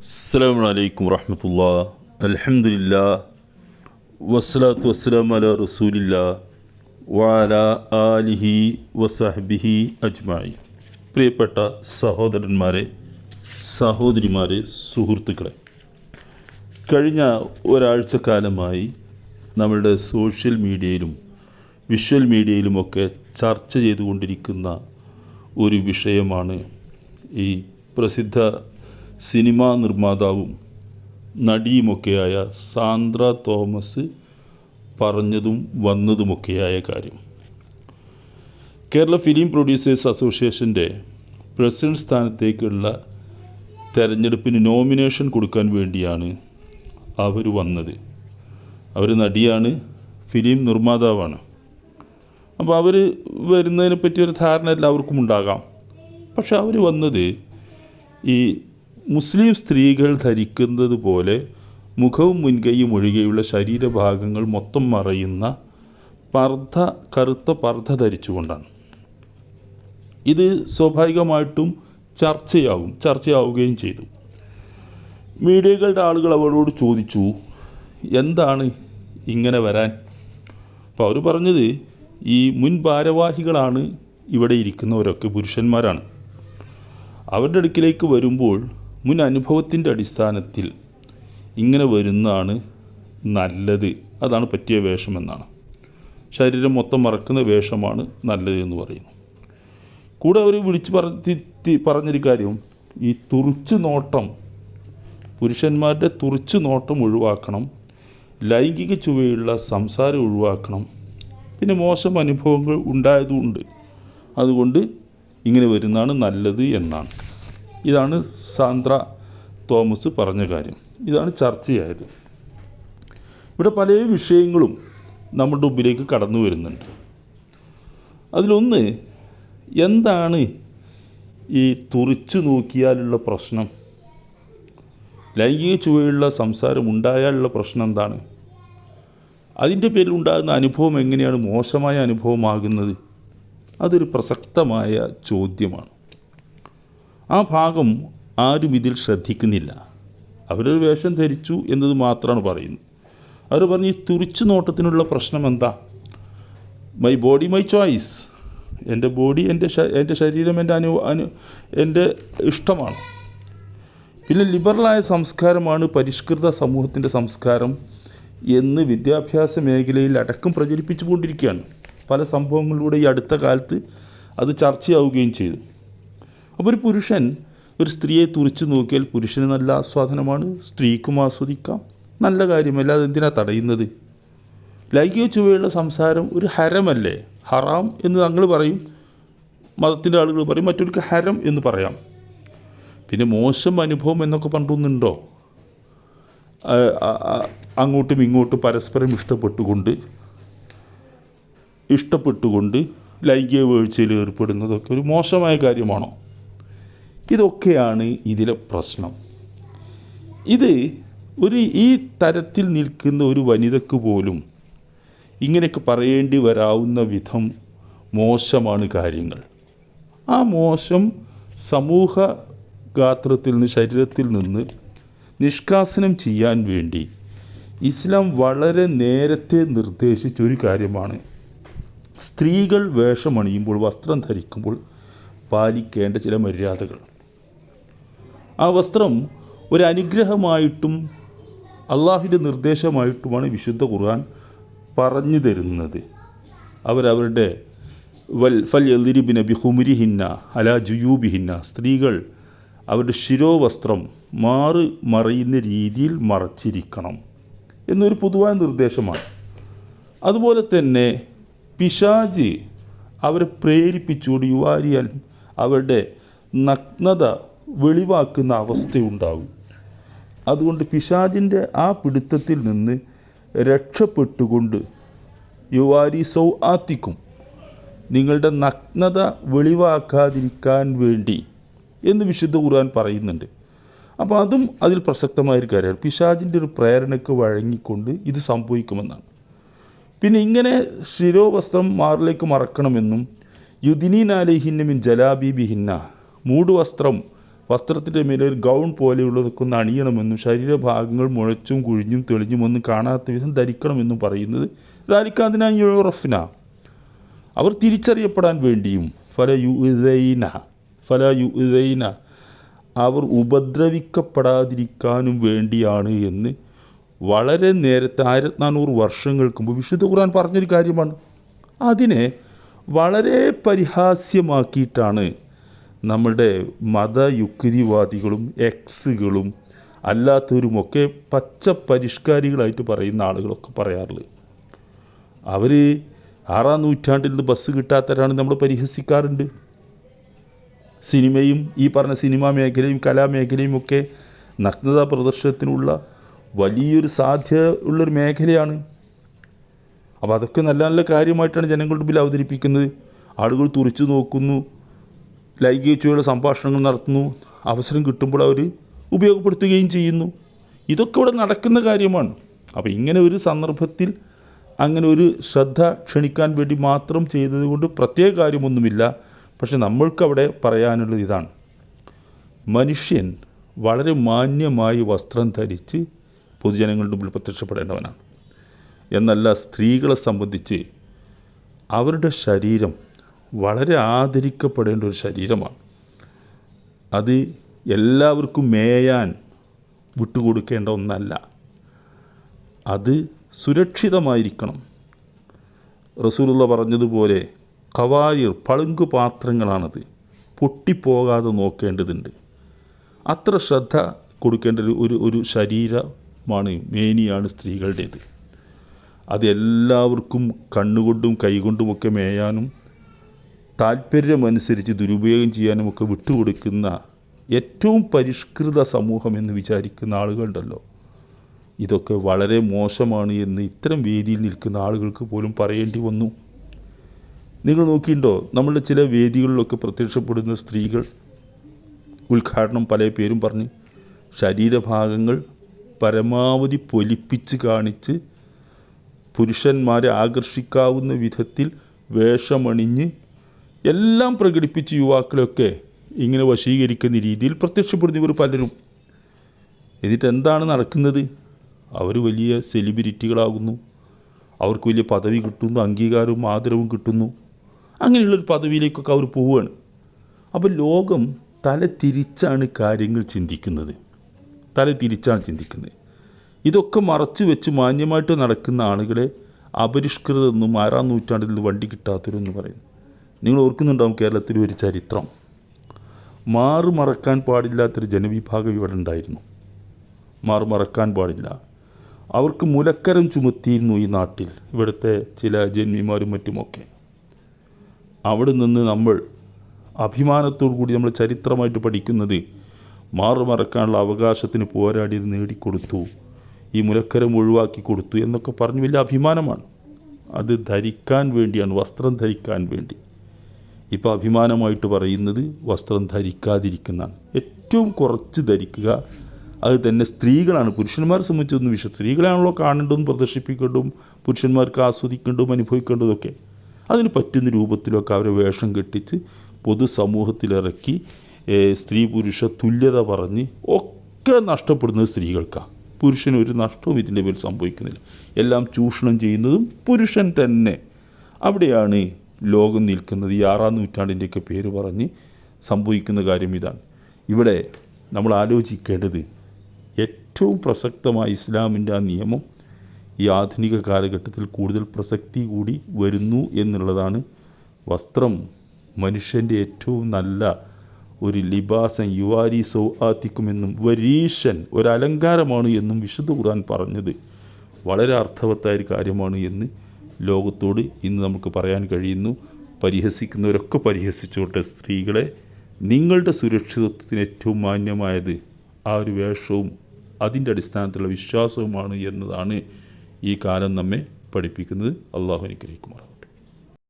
അസ്സാം വലൈക്കും വറഹമത്തുള്ള. അലഹമില്ല വസ്സലാത്തു വസ്സലാം അല റസൂലില്ല. വാല ആലിഹി വസഹബിഹി അജ്മായി പ്രിയപ്പെട്ട സഹോദരന്മാരെ സഹോദരിമാരെ സുഹൃത്തുക്കളെ കഴിഞ്ഞ ഒരാഴ്ചക്കാലമായി നമ്മളുടെ സോഷ്യൽ മീഡിയയിലും വിഷ്വൽ മീഡിയയിലുമൊക്കെ ചർച്ച ചെയ്തുകൊണ്ടിരിക്കുന്ന ഒരു വിഷയമാണ് ഈ പ്രസിദ്ധ സിനിമാ നിർമ്മാതാവും നടിയുമൊക്കെയായ സാന്ദ്ര തോമസ് പറഞ്ഞതും വന്നതുമൊക്കെയായ കാര്യം. കേരള ഫിലിം പ്രൊഡ്യൂസേഴ്സ് അസോസിയേഷന്റെ പ്രസിഡന്റ് സ്ഥാനത്തേക്കുള്ള തെരഞ്ഞെടുപ്പിന് നോമിനേഷൻ കൊടുക്കാൻ വേണ്ടിയാണ് അവർ വന്നത്. അവർ നടിയാണ് ഫിലിം നിർമ്മാതാവാണ്. അപ്പോൾ അവർ വരുന്നതിനെ പറ്റിയൊരു ധാരണ എല്ലാവർക്കും ഉണ്ടാകാം. പക്ഷെ അവർ വന്നത് ഈ മുസ്ലിം സ്ത്രീകൾ ധരിക്കുന്നത് പോലെ മുഖവും മുൻകൈയും ഒഴികെയുള്ള ശരീരഭാഗങ്ങൾ മൊത്തം മറയുന്ന പർദ്ധ കറുത്ത പർദ്ധ ധരിച്ചുകൊണ്ടാണ്. ഇത് സ്വാഭാവികമായിട്ടും ചർച്ചയാകും ചർച്ചയാവുകയും ചെയ്തു. മീഡിയകളുടെ ആളുകൾ അവരോട് ചോദിച്ചു എന്താണ് ഇങ്ങനെ വരാൻ? അപ്പോൾ അവർ പറഞ്ഞത് ഈ മുൻ ഭാരവാഹികളാണ് ഇവിടെ ഇരിക്കുന്നവരൊക്കെ പുരുഷന്മാരാണ്. അവരുടെ അടുക്കിലേക്ക് വരുമ്പോൾ മുൻ അനുഭവത്തിന്റെ അടിസ്ഥാനത്തിൽ ഇങ്ങനെ വരുന്നതാണ് നല്ലത്. അതാണ് പറ്റിയ വേഷമെന്നാണ് ശരീരം മൊത്തം മറക്കുന്ന വേഷമാണ് നല്ലത് എന്ന് പറയുന്നു. കൂടെ അവർ വിളിച്ചു പറഞ്ഞി പറഞ്ഞൊരു കാര്യം. ഈ തുറിച്ചു നോട്ടം പുരുഷന്മാരുടെ തുറിച്ചു നോട്ടം ഒഴിവാക്കണം ലൈംഗിക ചുവയുള്ള സംസാരം ഒഴിവാക്കണം. പിന്നെ മോശം അനുഭവങ്ങൾ ഉണ്ടായതുകൊണ്ട് അതുകൊണ്ട് ഇങ്ങനെ വരുന്നതാണ് നല്ലത് എന്നാണ്. ഇതാണ് സാന്ദ്ര തോമസ് പറഞ്ഞ കാര്യം. ഇതാണ് ചർച്ചയായത്. ഇവിടെ പല വിഷയങ്ങളും നമ്മുടെ മുമ്പിലേക്ക് കടന്നു വരുന്നുണ്ട്. അതിലൊന്ന് എന്താണ് ഈ തുറിച്ചു നോക്കിയാലുള്ള പ്രശ്നം? ലൈംഗിക ചുവയുള്ള സംസാരം ഉണ്ടായാലുള്ള പ്രശ്നം എന്താണ്? അതിന്റെ പേരിൽ ഉണ്ടാകുന്ന അനുഭവം എങ്ങനെയാണ് മോശമായ അനുഭവമാകുന്നത്? അതൊരു പ്രസക്തമായ ചോദ്യമാണ്. ആ ഭാഗം ആരും ഇതിൽ ശ്രദ്ധിക്കുന്നില്ല. അവരൊരു വേഷം ധരിച്ചു എന്നത് മാത്രമാണ് പറയുന്നത്. അവർ പറഞ്ഞു ഈ തുറിച്ചു നോട്ടത്തിനുള്ള പ്രശ്നം എന്താ മൈ ബോഡി മൈ ചോയ്സ് എന്റെ ബോഡി എന്റെ എന്റെ ശരീരം എന്റെ അനു അനു എന്റെ ഇഷ്ടമാണ്. പിന്നെ ലിബറലായ സംസ്കാരമാണ് പരിഷ്കൃത സമൂഹത്തിന്റെ സംസ്കാരം എന്ന് വിദ്യാഭ്യാസ മേഖലയിൽ അടക്കം പ്രചരിപ്പിച്ചു കൊണ്ടിരിക്കുകയാണ് പല സംഭവങ്ങളിലൂടെ ഈ അടുത്ത കാലത്ത് അത് ചർച്ചയാവുകയും ചെയ്തു. അപ്പോൾ ഒരു പുരുഷൻ ഒരു സ്ത്രീയെ തുറിച്ചു നോക്കിയാൽ പുരുഷന് നല്ല ആസ്വാദനമാണ് സ്ത്രീക്കും ആസ്വദിക്കാം. നല്ല കാര്യമല്ല? അതെന്തിനാണ് തടയുന്നത്? ലൈംഗിക ചുവയുള്ള സംസാരം ഒരു ഹരമല്ലേ? ഹറാം എന്ന് തങ്ങൾ പറയും. മതത്തിന്റെ ആളുകൾ പറയും മറ്റൊരു ഹരം എന്ന് പറയാം. പിന്നെ മോശം അനുഭവം എന്നൊക്കെ പണ്ടൊന്നുണ്ടോ അങ്ങോട്ടും ഇങ്ങോട്ടും പരസ്പരം ഇഷ്ടപ്പെട്ടുകൊണ്ട് ഇഷ്ടപ്പെട്ടുകൊണ്ട് ലൈംഗിക വീഴ്ചയിൽ ഏർപ്പെടുന്നതൊക്കെ ഒരു മോശമായ കാര്യമാണോ? ഇതൊക്കെയാണ് ഇതിലെ പ്രശ്നം. ഇത് ഒരു ഈ തരത്തിൽ നിൽക്കുന്ന ഒരു വനിതക്ക് പോലും ഇങ്ങനെയൊക്കെ പറയേണ്ടി വരാവുന്ന വിധം മോശമാണ് കാര്യങ്ങൾ. ആ മോശം സമൂഹ ഗാത്രത്തിൽ നിന്ന് ശരീരത്തിൽ നിന്ന് നിഷ്കാസനം ചെയ്യാൻ വേണ്ടി ഇസ്ലാം വളരെ നേരത്തെ നിർദ്ദേശിച്ചൊരു കാര്യമാണ്. സ്ത്രീകൾ വേഷമണിയുമ്പോൾ വസ്ത്രം ധരിക്കുമ്പോൾ പാലിക്കേണ്ട ചില മര്യാദകൾ. ആ വസ്ത്രം ഒരു അനുഗ്രഹമായിട്ടും അള്ളാഹുവിന്റെ നിർദ്ദേശമായിട്ടുമാണ് വിശുദ്ധ ഖുർആൻ പറഞ്ഞു തരുന്നത്. അവരവരുടെ വൽ ഫൽ എതിരിബിന ബിഹുമുരിഹിന്ന അല ജുയൂബിഹിന്ന സ്ത്രീകൾ അവരുടെ ശിരോവസ്ത്രം മാറി മറയുന്ന രീതിയിൽ മറച്ചിരിക്കണം എന്നൊരു പൊതുവായ നിർദ്ദേശമാണ്. അതുപോലെ തന്നെ പിശാജ് അവരെ പ്രേരിപ്പിച്ചുകൊണ്ട് യുവാരിയാൽ അവരുടെ നഗ്നത വെളിവാക്കുന്ന അവസ്ഥയുണ്ടാകും. അതുകൊണ്ട് പിശാജിന്റെ ആ പിടുത്തത്തിൽ നിന്ന് രക്ഷപ്പെട്ടുകൊണ്ട് യുവാരി സൗ ആത്തിക്കും. നിങ്ങളുടെ നഗ്നത വെളിവാക്കാതിരിക്കാൻ വേണ്ടി എന്ന് വിശുദ്ധ ഖുർആൻ പറയുന്നുണ്ട്. അപ്പോൾ അതും അതിൽ പ്രസക്തമായൊരു കാര്യമാണ്. പിശാജിന്റെ ഒരു പ്രേരണയ്ക്ക് വഴങ്ങിക്കൊണ്ട് ഇത് സംഭവിക്കുമെന്നാണ്. പിന്നെ ഇങ്ങനെ ശിരോവസ്ത്രം മാറിലേക്ക് മറക്കണമെന്നും യുദിനീൻ അലിഹിന്ന മിൻ ജലാബീബിഹിന്ന മൂടുവസ്ത്രം വസ്ത്രത്തിന്റെ മേലെ ഒരു ഗൗൺ പോലെയുള്ളതൊക്കെ അണിയണമെന്നും ശരീരഭാഗങ്ങൾ മുഴച്ചും കുഴിഞ്ഞും തെളിഞ്ഞും ഒന്നും കാണാത്ത വിധം ധരിക്കണമെന്നും പറയുന്നത് ദാലിക്കാതിനായി യുറഫിന. അവർ തിരിച്ചറിയപ്പെടാൻ വേണ്ടിയും ഫല യു ഇതൈന ഫല യു ഇതൈന അവർ ഉപദ്രവിക്കപ്പെടാതിരിക്കാനും വേണ്ടിയാണ് എന്ന് വളരെ നേരത്തെ ആയിരത്തി നാനൂറ് വർഷങ്ങൾക്ക് മുമ്പ് വിശുദ്ധ ഖുർആൻ പറഞ്ഞൊരു കാര്യമാണ്. അതിനെ വളരെ പരിഹാസ്യമാക്കിയിട്ടാണ് നമ്മളുടെ മതയുക്തിവാദികളും എക്സുകളും അല്ലാത്തവരുമൊക്കെ പച്ച പരിഷ്കാരികളായിട്ട് പറയുന്ന ആളുകളൊക്കെ പറയാറുള്ളത്. അവർ ആറാം നൂറ്റാണ്ടിൽ നിന്ന് ബസ് കിട്ടാത്തവരാണ് നമ്മൾ പരിഹസിക്കാറുണ്ട്. സിനിമയും ഈ പറഞ്ഞ സിനിമാ മേഖലയും കലാമേഖലയും ഒക്കെ നഗ്നതാ പ്രദർശനത്തിനുള്ള വലിയൊരു സാധ്യത ഉള്ളൊരു മേഖലയാണ്. അപ്പോൾ അതൊക്കെ നല്ല നല്ല കാര്യമായിട്ടാണ് ജനങ്ങളുടെ മുമ്പിൽ അവതരിപ്പിക്കുന്നത്. ആളുകൾ തുറച്ചു നോക്കുന്നു. ലൈംഗികച്ചുള്ള സംഭാഷണങ്ങൾ നടത്തുന്നു. അവസരം കിട്ടുമ്പോൾ അവർ ഉപയോഗപ്പെടുത്തുകയും ചെയ്യുന്നു. ഇതൊക്കെ ഇവിടെ നടക്കുന്ന കാര്യമാണ്. അപ്പോൾ ഇങ്ങനെ ഒരു സന്ദർഭത്തിൽ അങ്ങനെ ഒരു ശ്രദ്ധ ക്ഷണിക്കാൻ വേണ്ടി മാത്രം ചെയ്തതുകൊണ്ട് പ്രത്യേക കാര്യമൊന്നുമില്ല. പക്ഷെ നമ്മൾക്കവിടെ പറയാനുള്ളത് ഇതാണ്. മനുഷ്യൻ വളരെ മാന്യമായി വസ്ത്രം ധരിച്ച് പൊതുജനങ്ങളുടെ മുമ്പിൽ പ്രത്യക്ഷപ്പെടേണ്ടവനാണ്. എന്നല്ല സ്ത്രീകളെ സംബന്ധിച്ച് അവരുടെ ശരീരം വളരെ ആദരിക്കപ്പെടേണ്ട ഒരു ശരീരമാണ്. അത് എല്ലാവർക്കും മേയാൻ വിട്ടുകൊടുക്കേണ്ട ഒന്നല്ല. അത് സുരക്ഷിതമായിരിക്കണം. റസൂലുള്ള പറഞ്ഞതുപോലെ കവായിർ പളുങ്കു പാത്രങ്ങളാണത്. പൊട്ടിപ്പോകാതെ നോക്കേണ്ടതുണ്ട്. അത്ര ശ്രദ്ധ കൊടുക്കേണ്ട ഒരു ഒരു ഒരു ശരീരമാണ് മേനിയാണ് സ്ത്രീകളുടേത്. അത് എല്ലാവർക്കും കണ്ണുകൊണ്ടും കൈകൊണ്ടുമൊക്കെ മേയാനും താല്പര്യമനുസരിച്ച് ദുരുപയോഗം ചെയ്യാനുമൊക്കെ വിട്ടുകൊടുക്കുന്ന ഏറ്റവും പരിഷ്കൃത സമൂഹം എന്ന് വിചാരിക്കുന്ന ആളുകളുണ്ടല്ലോ. ഇതൊക്കെ വളരെ മോശമാണ് എന്ന് ഇത്തരം വേദിയിൽ നിൽക്കുന്ന ആളുകൾക്ക് പോലും പറയേണ്ടി വന്നു. നിങ്ങൾ നോക്കിയിട്ടുണ്ടോ? നമ്മളുടെ ചില വേദികളിലൊക്കെ പ്രത്യക്ഷപ്പെടുന്ന സ്ത്രീകൾ ഉദ്ഘാടനം പല പേരും പറഞ്ഞ് ശരീരഭാഗങ്ങൾ പരമാവധി പൊലിപ്പിച്ച് കാണിച്ച് പുരുഷന്മാരെ ആകർഷിക്കാവുന്ന വിധത്തിൽ വേഷമണിഞ്ഞ് എല്ലാം പ്രകടിപ്പിച്ച് യുവാക്കളെയൊക്കെ ഇങ്ങനെ വശീകരിക്കുന്ന രീതിയിൽ പ്രത്യക്ഷപ്പെടുന്നവർ പലരും. എന്നിട്ട് എന്താണ് നടക്കുന്നത്? അവർ വലിയ സെലിബ്രിറ്റികളാകുന്നു. അവർക്ക് വലിയ പദവി കിട്ടുന്നു അംഗീകാരവും ആദരവും കിട്ടുന്നു. അങ്ങനെയുള്ളൊരു പദവിയിലേക്കൊക്കെ അവർ പോവുകയാണ്. അപ്പോൾ ലോകം തല തിരിച്ചാണ് കാര്യങ്ങൾ ചിന്തിക്കുന്നത്. തല തിരിച്ചാണ് ചിന്തിക്കുന്നത്. ഇതൊക്കെ മറച്ചു വെച്ച് മാന്യമായിട്ട് നടക്കുന്ന ആളുകളെ അപരിഷ്കൃതെന്നും ആറാം നൂറ്റാണ്ടിൽ നിന്ന് വണ്ടി കിട്ടാത്തവരെന്ന് പറയും നിങ്ങൾ ഓർക്കുന്നുണ്ടാവും കേരളത്തിൽ ഒരു ചരിത്രം. മാറു മറക്കാൻ പാടില്ലാത്തൊരു ജനവിഭാഗം ഇവിടെ ഉണ്ടായിരുന്നു. മാറു മറക്കാൻ പാടില്ല. അവർക്ക് മുലക്കരം ചുമത്തിയിരുന്നു ഈ നാട്ടിൽ ഇവിടുത്തെ ചില ജന്മിമാരും മറ്റുമൊക്കെ. അവിടെ നിന്ന് നമ്മൾ അഭിമാനത്തോടു കൂടി നമ്മൾ ചരിത്രമായിട്ട് പഠിക്കുന്നത് മാറു മറക്കാനുള്ള അവകാശത്തിന് പോരാടി നേടിക്കൊടുത്തു ഈ മുലക്കരം ഒഴിവാക്കി കൊടുത്തു എന്നൊക്കെ പറഞ്ഞ് വലിയ അഭിമാനമാണ്. അത് ധരിക്കാൻ വേണ്ടിയാണ് വസ്ത്രം ധരിക്കാൻ വേണ്ടി. ഇപ്പോൾ അഭിമാനമായിട്ട് പറയുന്നത് വസ്ത്രം ധരിക്കാതിരിക്കുന്നതാണ്. ഏറ്റവും കുറച്ച് ധരിക്കുക അത് തന്നെ സ്ത്രീകളാണ്. പുരുഷന്മാരെ സംബന്ധിച്ചൊന്നും വിഷയം സ്ത്രീകളാണല്ലോ കാണേണ്ടതും പ്രദർശിപ്പിക്കേണ്ടതും പുരുഷന്മാർക്ക് ആസ്വദിക്കേണ്ടതും അനുഭവിക്കേണ്ടതൊക്കെ അതിന് പറ്റുന്ന രൂപത്തിലൊക്കെ അവരെ വേഷം കെട്ടിച്ച് പൊതുസമൂഹത്തിലിറക്കി സ്ത്രീ പുരുഷ തുല്യത പറഞ്ഞ് ഒക്കെ നഷ്ടപ്പെടുന്നത് സ്ത്രീകൾക്കാണ് പുരുഷന് ഒരു നഷ്ടവും ഇതിന്റെ പേരിൽ സംഭവിക്കുന്നില്ല. എല്ലാം ചൂഷണം ചെയ്യുന്നതും പുരുഷൻ തന്നെ. അവിടെയാണ് ലോകം നിൽക്കുന്നത് ഈ ആറാം നൂറ്റാണ്ടിന്റെയൊക്കെ പേര് പറഞ്ഞ് സംഭവിക്കുന്ന കാര്യം ഇതാണ്. ഇവിടെ നമ്മൾ ആലോചിക്കേണ്ടത് ഏറ്റവും പ്രസക്തമായ ഇസ്ലാമിന്റെ ആ നിയമം ഈ ആധുനിക കാലഘട്ടത്തിൽ കൂടുതൽ പ്രസക്തി കൂടി വരുന്നു എന്നുള്ളതാണ് വസ്ത്രം മനുഷ്യന്റെ ഏറ്റവും നല്ല ഒരു ലിബാസൻ യുവാരി സൗആത്തിക്കുമെന്നും വരീഷൻ ഒരലങ്കാരമാണ് എന്നും വിശുദ്ധ ഖുർആൻ പറഞ്ഞത്. വളരെ അർത്ഥവത്തായ ഒരു കാര്യമാണ് എന്ന് ലോകത്തോട് ഇന്ന് നമുക്ക് പറയാൻ കഴിയുന്നു പരിഹസിക്കുന്നവരൊക്കെ പരിഹസിച്ചോട്ടെ സ്ത്രീകളെ. നിങ്ങളുടെ സുരക്ഷിതത്വത്തിന് ഏറ്റവും മാന്യമായത് ആ ഒരു വേഷവും അതിന്റെ അടിസ്ഥാനത്തിലുള്ള വിശ്വാസവുമാണ് എന്നതാണ് ഈ കാലം നമ്മെ പഠിപ്പിക്കുന്നത്. അള്ളാഹു അനുഗ്രഹിക്കുമാറാണ്